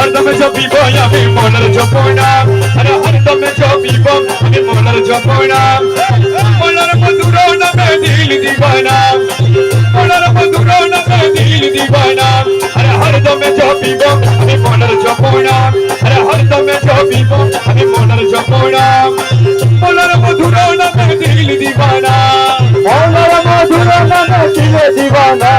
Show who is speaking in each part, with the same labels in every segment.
Speaker 1: হরদমে জপিব আমি মনের জপনা আরে হরদমে জপিব আমি মনের জপনা মনের মধুর নামে দিল দিবানা মনের মধুর নামে দিল দিবানা আরে হরদমে জপিব আমি মনের জপনা আরে হরদমে জপিব আমি মনের জপনা মনের মধুর নামে দিল দিবানা
Speaker 2: মৌলার মধুর নামে দিলে দিবানা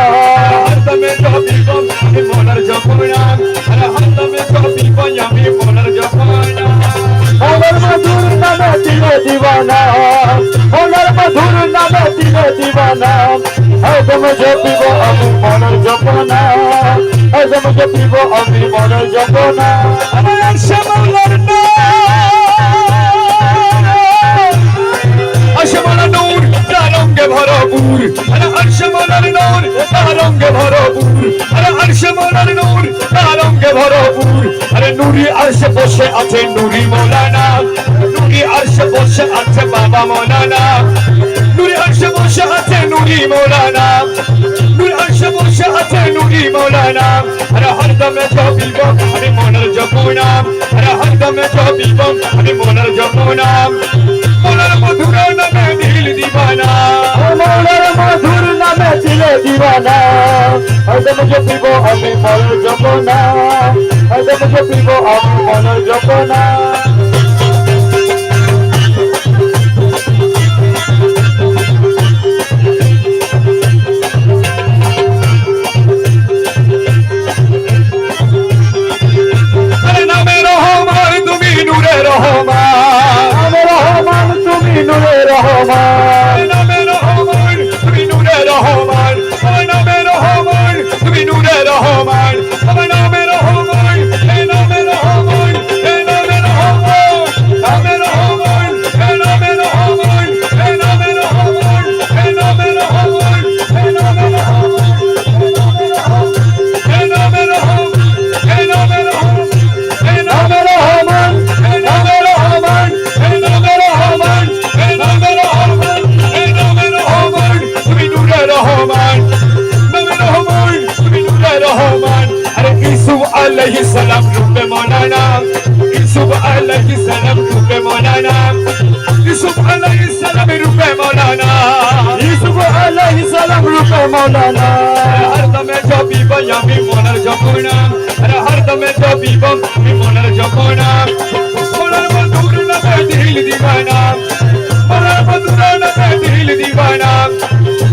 Speaker 2: দিলে দিবানা একদম জপিব আমি মনের জপনা একদম জপিব আমি মনের জপনা
Speaker 1: আমার শ্যামলার আশমালা নূর রঙ্গে ভরপুর আরে আরশমালার নূর রঙ্গে ভরপুর আরে আরশমালার নূর রঙ্গে ভরপুর আরে নুরি আরশে বসে আছে নুরি মৌলানা নুরি আরশে বসে আছে বাবা মৌলানা আরশে বসে আছে নুরি মৌলানা। নুরি আরশে বসে আছে নুরি মৌলানা। আরে হরদমে জপিব আমি মনের জপুনা। আরে হরদমে জপিব আমি মনের জপুনা। মনের মধুর নামে দিল দিবানা।
Speaker 2: মৌলার মধুর নামে দিলে দিবানা। একদম জপিব আমি মনের জপনা। একদম জপিব আমি মনের জপনা।
Speaker 1: আরে আলাইহিস সালাম রূপে মৌলানা ইসুফ আলাইহিস সালাম রূপে মৌলানা ইসুফ আলাইহিস সালাম রূপে মৌলানা
Speaker 2: ইসুফ আলাইহিস সালাম রূপে মৌলানা
Speaker 1: হর দমে জপিব আমি মনের জপনা আরে হর দমে জপিব আমি মনের জপনা মনের মধুর নামে দিল দিবানা মনের মধুর নামে দিল দিবানা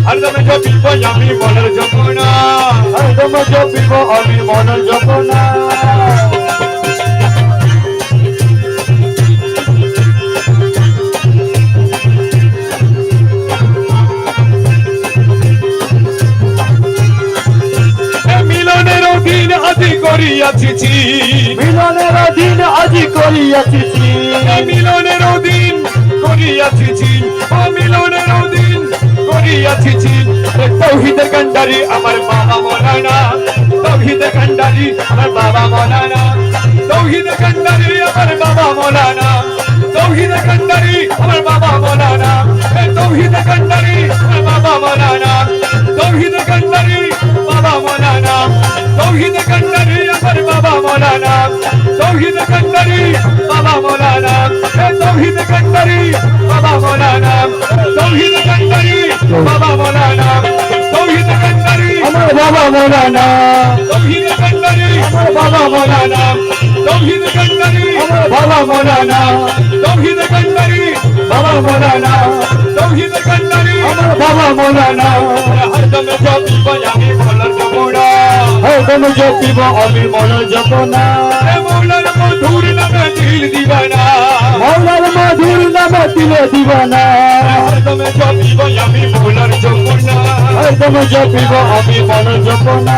Speaker 1: হর দমে জপিব আমি মনের জপনা
Speaker 2: একদম জপিব আমি মনের জপনা
Speaker 1: এ মিলনের দিন আদি করিয়াছি।
Speaker 2: মিলনের দিন আজি করিয়াছি
Speaker 1: মিলনের দিন তৌহিদের কান্ডারি আমার বাবা মৌলানা তৌহিদের কান্ডারি আমার বাবা মৌলানা তৌহিদের কান্ডারি আমার বাবা মৌলানা তৌহিদের কান্ডারি আমার বাবা মৌলানা এ তৌহিদের কান্ডারি আমার বাবা মৌলানা তৌহিদের কান্ডারি বাবা মৌলানা তৌহিদের কান্ডারি আমার বাবা মৌলানা তৌহিদের কান্ডারি বাবা মৌলানা এ তৌহিদের কান্ডারি বাবা মৌলানা তৌহিদের কান্ডারি বাবা মৌলানা তৌহিদের কান্ডারি
Speaker 2: আমার বাবা মৌলানা
Speaker 1: তৌহিদের কান্ডারি
Speaker 2: আমার বাবা মৌলানা
Speaker 1: তৌহিদের কান্ডারি
Speaker 2: আমার বাবা মৌলানা
Speaker 1: তৌহিদের কান্ডারি
Speaker 2: বাবা মৌলানা
Speaker 1: তৌহিদের কান্ডারি
Speaker 2: আমার বাবা মৌলানা একদম জপিব আমি মন
Speaker 1: এ মৌলার মধুর নামে দিল দিবানা।
Speaker 2: মৌলার মধুর নামে দিল দিবানা।
Speaker 1: হরদমে জপিব আমি বলার জমুনা
Speaker 2: একদম জপিব আমি মন জপনা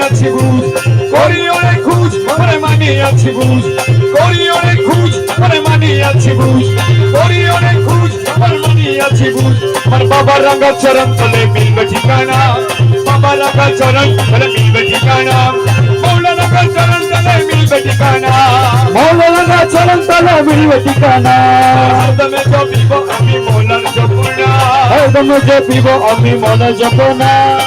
Speaker 1: মানিয়াছি বুঝ করি ওরে খুঁজ আমার মানিয়াছি বুঝ। করি ওরে খুঁজ আমার মানিয়াছি বুঝ। করি ওরে খুঁজ আমার মানিয়াছি বুঝ। আমার বাবা রাঙ্গা চরণ তলে মিলবে ঠিকানা। বাবা রাঙ্গা চরণ তলে মিলবে ঠিকানা। মৌলানা চরণ তলে মিলবে ঠিকানা।
Speaker 2: মৌলানা চরণ তলে মিলবে ঠিকানা।
Speaker 1: হরদমে জপিব আমি মৌলানা জপুনা।
Speaker 2: হরদমে জপিব আমি মৌলানা জপুনা।